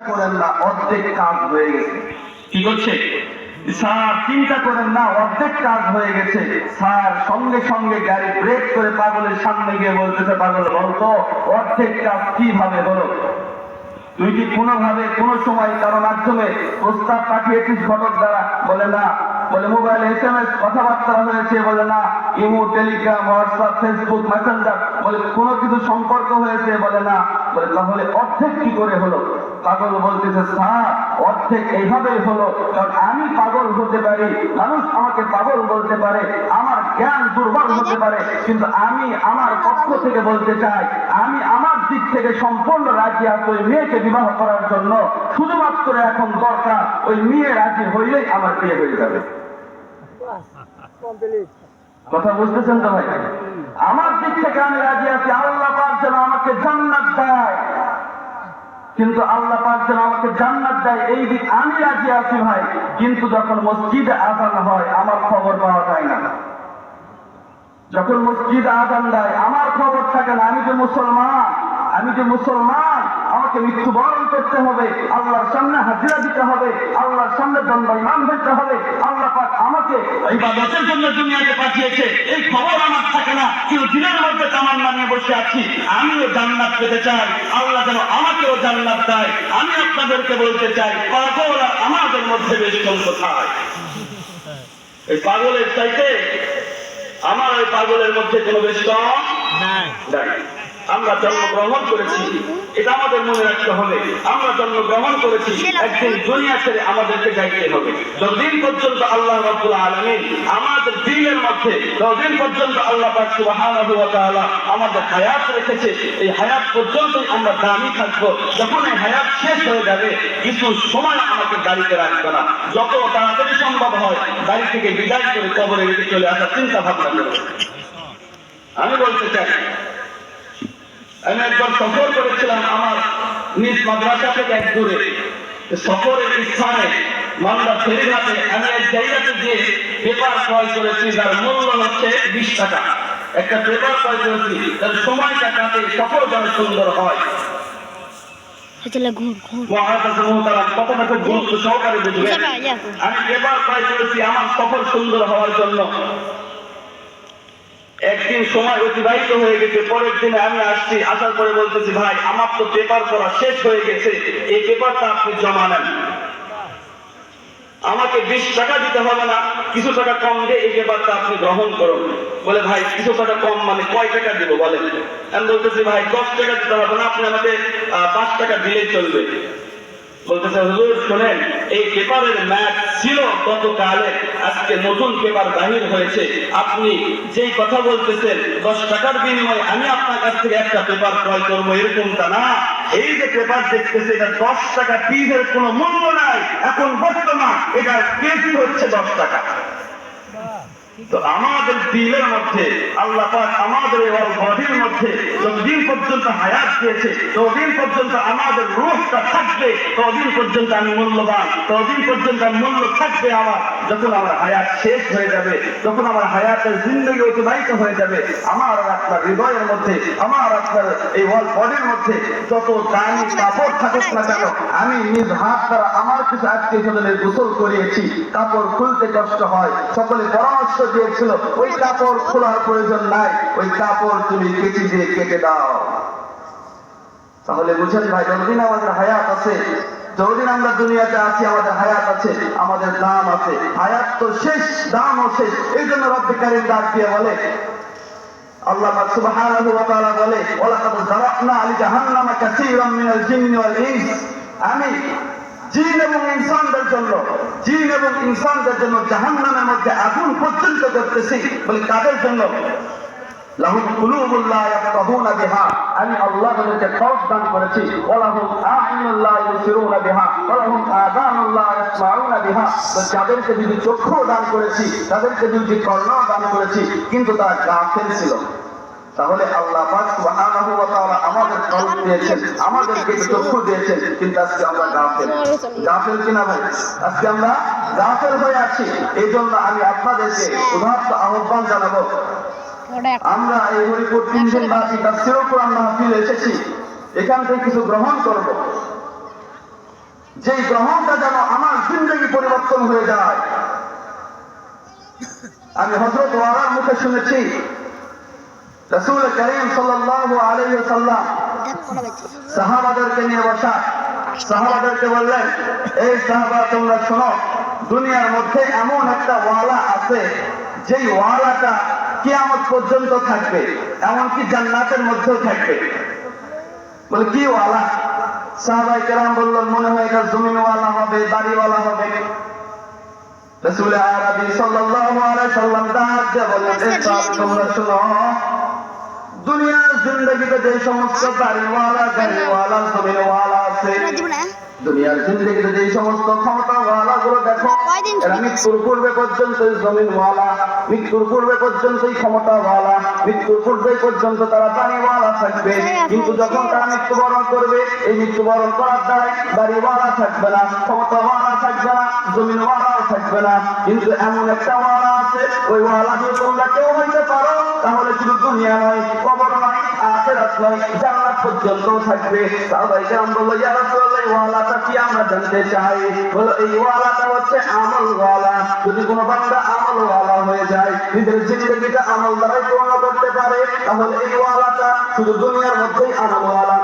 করেন না, অর্ধেক কাজ হয়ে গেছে। কি করছে? স্যার, চিন্তা করেন না, অর্ধেক কাজ হয়ে গেছে। স্যার, সঙ্গে সঙ্গে গাড়ি ব্রেক করে পাগলের সামনে গিয়ে বলতেছে, পাগল, বলতো, অর্ধেক কাজ কীভাবে তুই কি কোনোভাবে, কোনো সময় কারও মাধ্যমে প্রস্তাব পাঠিয়েছিস ঘটক দ্বারা? বলে না। বলে, মোবাইল এস কথাবার্তা হয়েছে। বলে, না, imo, Telegram, WhatsApp, Facebook, Messenger. বলে, কোনো কিছু সম্পর্ক হয়েছে? বলে, না। বলে, তাহলে অর্ধেক কি করে হলো? পাগল বলতেছে স্যার অর্ধেক এইভাবেই হলো। কারণ আমি পাগল হতে পারি, মানুষ আমাকে পাগল বলতে পারে, আমার জ্ঞান দুর্বল হতে পারে। কিন্তু আমি আমার পক্ষ থেকে বলতে চাই, আমি আমার দিক থেকে সম্পূর্ণ রাজি আছি ওই মেয়েকে বিবাহ করার জন্য। শুধুমাত্র এখন দরকার, ওই মেয়ে রাজি হইলেই আমার বিয়ে হয়ে যাবে। কথা বুঝতেছেন তো ভাই? আমার দিক থেকে আমি রাজি আছি, আল্লাহ পাক যেন আমাকে জান্নাত দেয়। কিন্তু আল্লাহ পাক আমাকে জান্নাত দেয়, এই দিক আমি রাজি আছি ভাই। কিন্তু যখন মসজিদে আজান হয়, আমার খবর পাওয়া যায় না। যখন মসজিদ আজান দেয়, আমার খবর থাকে না, আমি যে মুসলমান, আমি যে মুসলমান আমাকে মৃত্যুবরণ করতে হবে আল্লাহর সামনে হাজিরা দিতে হবে আল্লাহর সামনে দণ্ডায়মান হইতে হবে আল্লাহ পাক আমাকে এই বাদতের জন্য দুনিয়াকে পাঠিয়েছে এই খবর আমার থাকে না কিন্তু দিনের মধ্যে তামান্না নিয়ে বসে আছি আমিও জান্নাত পেতে চাই আল্লাহ যেন আমাকেও জান্নাত দেয় আমি আপনাদেরকে বলতে চাই পাগল আমাদের মধ্যে বেশ কোথায় এই পাগলের চাইতে আমার ওই পাগলের মধ্যে কোনো বেশ কম? নাই। আমরা জন্মগ্রহণ করেছি, এটা আমাদের মনে রাখতে হবে। আমরা জন্মগ্রহণ করেছি, একদিন দুনিয়া ছেড়ে আমাদেরকে যাইতে হবে। যতদিন পর্যন্ত আল্লাহ রব্বুল আলমিন আমাদের দিনের মধ্যে, ততদিন পর্যন্ত আল্লাহ তাআলা আমাদের হায়াত রেখেছে, এই হায়াত পর্যন্তই আমরা দামি থাকব। যখন এই হায়াত শেষ হয়ে যাবে, কিছু সময় আমাকে গাড়িতে রাখবে না। যত তাড়াতাড়ি সম্ভব হয়, গাড়ি থেকে বিদায় করে কবরে চলে আসার চিন্তা ভাবনা করবে আমি বলতে চাই আমি একবার সফর করেছিলাম আমার নিজ মাদ্রাসা থেকে এক দূরে। সফরের স্থানে মালদা ফেরিঘাটে আমি এক জায়গাতে গিয়ে পেপার ক্রয় করেছি যার মূল্য হচ্ছে বিশ টাকা। একটা পেপার ক্রয় করেছি তার সময়টা কাটে সফর যেন সুন্দর হয়। যাবা। আমি পেপার ক্রয় করেছি আমার সফর সুন্দর হওয়ার জন্য। একদিন সময় অতিবাহিত হয়ে গেছে, পরের দিনে আমি আসছি, আসার পরে বলতেছি, ভাই, আমার তো পেপার পড়া শেষ হয়ে গেছে, এই পেপারটা আপনি জমা নেন। আমাকে বিশ টাকা দিতে হবে না, কিছু টাকা কম দিয়ে এই পেপারটা আপনি গ্রহণ করুন। বলে, ভাই, কিছু টাকা কম মানে কয় টাকা দিব বলেন? আমি বলতেছি, ভাই, দশ টাকা দিতে হবে না, আপনি আমাকে পাঁচ টাকা দিলেই চলবে। বলতেছে শোনেন, এই পেপারের ম্যাচ ছিল গতকালে। আজকে নতুন পেপার বাহির হয়েছে। আপনি যেই কথা বলতেছেন, দশ টাকার বিনিময়ে আমি আপনার কাছ থেকে একটা পেপার ক্রয় করব, এরকমটা না। এই যে পেপার দেখতেছে, এটা দশ টাকা পিসের কোনো মূল্য নাই। এখন বর্তমান এটা কেজি হচ্ছে দশ টাকা। তো আমাদের দিলের মধ্যে, আল্লাহ পাক আমাদের এই বডির মধ্যে যতদিন পর্যন্ত হায়াত দিয়েছে, ততদিন পর্যন্ত আমাদের রূপটা থাকবে, ততদিন পর্যন্ত আমি মূল্যবান, ততদিন পর্যন্ত আমি মূল্য থাকবে আমার। যখন আমার হায়াত শেষ হয়ে যাবে, যখন আমার হায়াতের জিন্দগি অতিবাহিত হয়ে যাবে, আমার আপনার হৃদয়ের মধ্যে, আমার আপনার এই ওয়াল বডির মধ্যে যত দামি কাপড় থাকুক না কেন, আমি নিজ হাত দ্বারা আমার কিছু আত্মীয় স্বজনের গোসল করিয়েছি। কাপড় খুলতে কষ্ট হয়, সকলে পরামর্শ দিয়েছিল। ওই কাপড় খোলার প্রয়োজন নাই। ওই কাপড় তুমি কেটে দিয়ে কেটে দাও। তাহলে বুঝেন ভাই, যতদিন আমাদের হায়াত আছে, যতদিন আমরা দুনিয়াতে আছি, আমাদের হায়াত আছে, আমাদের দাম আছে। হায়াত তো শেষ, দামও শেষ। এই জন্য রব্বিকারীর ডাক দিয়ে বলে, আল্লাহ সুবহানাহু ওয়া তাআলা বলে, ওয়ালাকাদ যারাকনা আলি জাহান্নামা কাসীরাম মিনাল জিন্নি ওয়াল ইনস। আমি জিন এবং ইনসানদের জন্য, জিন এবং ইনসানদের জন্য জাহান্নামের মধ্যে আগুন পর্যন্ত করতেছি বলে কাদের জন্য? লাহুম কুলুবুল্লাহ ইয়াফকাহুনা বিহা। আমি আল্লাহ তাদেরকে কলব দান করেছি। ওয়ালাহুম আ'ইনুল্লাহ ইউসিরুনা বিহা। ওয়ালাহুম আযানুল্লাহ ইয়াসমাউনা বিহা। তো যাদেরকে যদি চক্ষু দান করেছি, তাদেরকে দুইটি কর্ণ দান করেছি, কিন্তু তারা গাফিল ছিল। তাহলে আল্লাহ আমাদের কলব দিয়েছেন আমাদেরকে চক্ষু দিয়েছেন। কিন্তু আজকে আমরা গাফিল। গাফিল কিনা ভাই? আজকে আমরা গাফিল হয়ে আছি। এই জন্য আমি আপনাদেরকে উদাহরণ আহ্বান জানাব। আমরা এই হরিপুর তিন দিন বাসী তার সেও কোরআন মাহফিল এসেছি। এখান থেকে কিছু গ্রহণ করব। যেই গ্রহণটা যেন আমার জিন্দগি পরিবর্তন হয়ে যায়। আমি হজরত ওয়ালার মুখে শুনেছি রসুল করিম সাল্লাম সাহাবাদেরকে নিয়ে বসা। সাহাবাদেরকে বললেন, এই সাহাবা, তোমরা শোনো, দুনিয়ার মধ্যে এমন একটা ওয়ালা আছে, যেই ওয়ালাটা কিয়ামত পর্যন্ত থাকবে, এমনকি জান্নাতের মধ্যেও থাকবে। বলে, কি ওয়ালা? সাহাবাই কেরাম বললেন মনে হয় এটা জমিনওয়ালা হবে, বাড়িওয়ালা হবে। রসুল আরবি সাল্লাল্লাহু আলাইহি সাল্লাম বললেন তোমরা শোনো দুনিয়ার জিন্দগিতে যে সমস্ত বাড়িওয়ালা গাড়িওয়ালা জমিনওয়ালা আছে দুনিয়ার জিন্দগিতে যে সমস্ত ক্ষমতাওয়ালা গুলো দেখো এরা মৃত্যুর পূর্বে পর্যন্ত জমিনওয়ালা মৃত্যুর পূর্বে পর্যন্তই ক্ষমতাওয়ালা মৃত্যুর পূর্বে পর্যন্ত তারা বাড়িওয়ালা থাকবে। কিন্তু যখন তারা মৃত্যুবরণ করবে এই মৃত্যুবরণ করার দ্বারাই বাড়িওয়ালা থাকবে না ক্ষমতাওয়ালা থাকবে না জমিনওয়ালাও থাকবে না। কিন্তু এমন একটা ওয়ালা আছে ওই ওয়ালা দিয়ে তোমরা কেউ হইতে পারো তাহলে শুধু দুনিয়া নয়, কবর নয়, আখেরাত নয়, জান্নাত পর্যন্ত থাকবে। সাহাবাই কেরাম বলল, ইয়া রাসূলুল্লাহ ওয়ালাটা কি আমরা জানতে চাই? বলো এই ওয়ালাটা হচ্ছে আমল ওয়ালা। যদি কোনো বান্দা আমল ওয়ালা হয়ে যায়, নিজের জিন্দগিটা আমল দ্বারাই পূর্ণ করতে পারে, তাহলে এই ওয়ালাটা শুধু দুনিয়ার মধ্যেই আমল ওয়ালা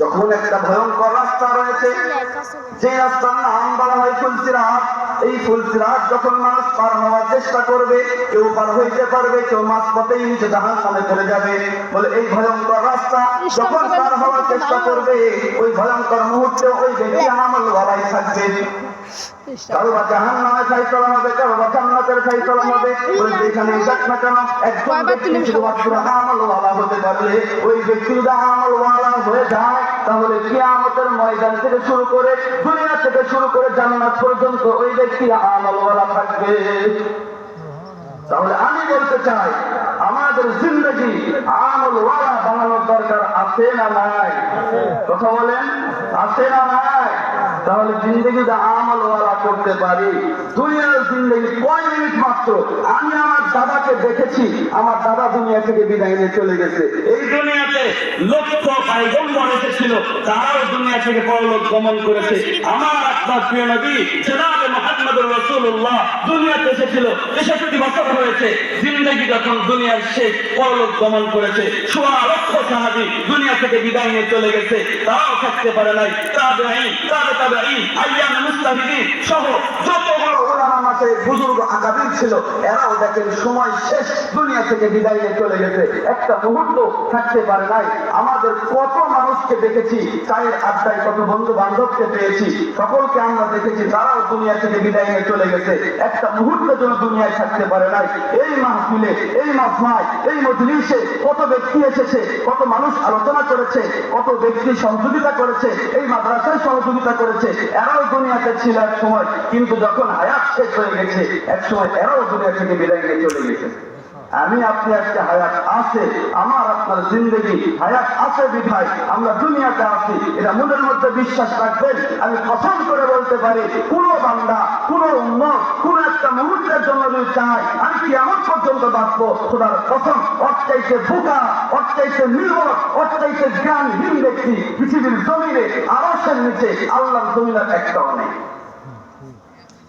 যখন একটা ভয়ঙ্কর রাস্তা রয়েছে, যে রাস্তার নাম বলা হয় ফুলসিরাত এই ফুলসিরাত যখন মানুষ পার হওয়ার চেষ্টা করবে, কেউ পার হইতে পারবে, কেউ মাঝ পথেই নিচে জাহান নামে পড়ে যাবে। বলে এই ভয়ঙ্কর রাস্তা যখন পার হওয়ার চেষ্টা করবে ওই ভয়ঙ্কর মুহূর্তে ওই ব্যক্তি আমল থাকবে। কারও বা জাহান নামে ফাইসলা হবে কারও বা জান্নাতের ফাইসলা হবে ওই যেখানে যাক না কেন একজন ব্যক্তি শুধুমাত্র আমল ওয়ালা হতে পারলে ওই ব্যক্তি যদি আমল ওয়ালা হয়ে যায় তাহলে কিয়ামতের ময়দান থেকে শুরু করে দুনিয়া থেকে শুরু করে জান্নাত পর্যন্ত ওই ব্যক্তি আমল ওয়ালা থাকবে। তাহলে আমি বলতে চাই আমাদের জিন্দগি না কথা বলেন না তাহলে জিন্দগি আমল ওয়ালা করতে পারি। দুনিয়ার মিনিট মাত্র? আমি আমার দাদাকে দেখেছি, আমার দাদা দুনিয়া থেকে বিদায় নিয়ে চলে গেছে। এই দুনিয়াতে লক্ষ পাইগম্বর এসেছিল, তারাও দুনিয়া থেকে পরলোক গমন করেছে। আমার আপনার প্রিয় নবী, জনাবে মোহাম্মদুর রাসূলুল্লাহ, দুনিয়াতে এসেছিল তেষট্টি বছর হয়েছে জিন্দগি যখন দুনিয়ার শেষ পরলোক গমন করেছে, সোয়া লক্ষ সাহাবি দুনিয়া থেকে বিদায় নিয়ে চলে গেছে। তারাও থাকতে পারে নাই, তাবেঈন, তাবে তাবেঈন আইয়াম মুস্তাহিদিন সহ যত বড় ওলামা মাসে বুজুর্গ আকাবির ছিল, এরাও দেখেন সময় শেষ দুনিয়া থেকে বিদায় চলে গেছে। একটা মুহূর্ত থাকতে পারে নাই। আমাদের কত মানুষকে দেখেছি, চায়ের আড্ডায় কত বন্ধু বান্ধবকে পেয়েছি। সকলকে আমরা দেখেছি, তারাও দুনিয়া থেকে বিদায় নিয়ে চলে গেছে। একটা মুহূর্তের জন্য দুনিয়ায় থাকতে পারে নাই। এই মাহফিলে, এই মাসমায় এই মজলিসে কত ব্যক্তি এসেছে, কত মানুষ আলোচনা করেছে, কত ব্যক্তি সহযোগিতা করেছে, এই মাদ্রাসায় সহযোগিতা করেছে। এরাও দুনিয়াতে ছিল এক সময়, কিন্তু যখন হায়াত শেষ হয়ে গেছে, এক সময় এরাও দুনিয়া থেকে বিদায় নিয়ে চলে গেছে আমি আপনি আজকে হায়াত আছে, আমার আপনার জিন্দগি হায়াত আছে বিধায় আমরা দুনিয়াতে আছি, এটা মনের মধ্যে বিশ্বাস রাখবেন, আমি কসম করে বলতে পারি, কোন বান্দা, কোন উন্নত কোন একটা মুহূর্তের জন্য যদি চাই আমি কি এমন পর্যন্ত বাঁচবো? খোদার কসম অর্চাইতে বোকা অর্চাইতে নির্ভর অর্চাইতে জ্ঞানহীন ব্যক্তি পৃথিবীর জমিনে আরসের নিচে, আল্লাহর জমিনের একটাও নেই।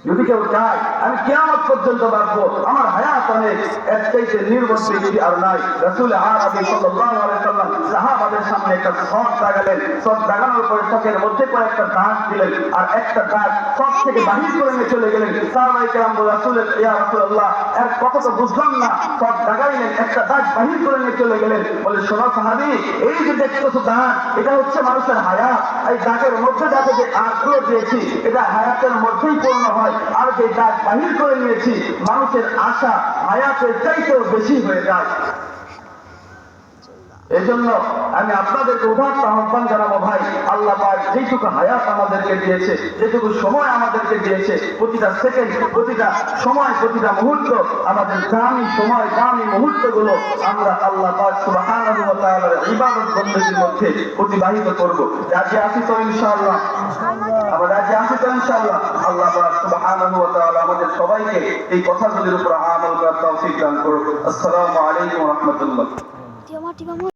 যদি কেউ চায়, আমি কেমন পর্যন্ত বাঁচবো আমার হায়াত অনেক, এর চাইতে নির্ভর ব্যক্তি আর নাই। রসুল আরবি সাহাবাদের সামনে একটা শট দাগালেন শট দাগানোর পরে শখের মধ্যে কয়েকটা দাগ দিলেন আর একটা দাগ শখ থেকে বাহির করে নিয়ে চলে গেলেন। সাহাবাই কেরাম বলে রাসূলের, ইয়া রাসূলুল্লাহ, এর কথা তো বুঝলাম না। শট দাগাইলেন একটা দাগ বাহির করে নিয়ে চলে গেলেন। বলে, শোনো সাহাবি, এই যে দেখতেছো দাগ, এটা হচ্ছে মানুষের হায়াত। এই দাগের মধ্যে যাতে যে আগ্রহ দিয়েছি, এটা হায়াতের মধ্যেই পূর্ণ হয়। আর যে দাগ বাহির করে নিয়েছি মানুষের আশা আয়াতের চাইতেও বেশি হয়ে যায়। এজন্য আমি আপনাদেরকে উদাহরণ আহ্বান জানাব, ভাই, আল্লাহ পাক যেটুকু হায়াত আমাদেরকে দিয়েছে, যেটুকু সময় আমাদেরকে দিয়েছে, প্রতিটা সেকেন্ড প্রতিটা সময়, প্রতিটা মুহূর্ত, আমাদের দামি সময়, দামি মুহূর্তগুলো আমরা আল্লাহ পাক সুবহানাহু ইবাদত বন্দেগীর মধ্যে অতিবাহিত করব। রাজি আছি তো ইনশাআল্লাহ? আমরা রাজি আছি তো ইনশাআল্লাহ? আল্লাহ পাক সুবহানাহু আমাদের সবাইকে এই কথাগুলির উপর আমল করার তৌফিক দান করুন আসসালামু আলাইকুম ওয়া রাহমাতুল্লাহ।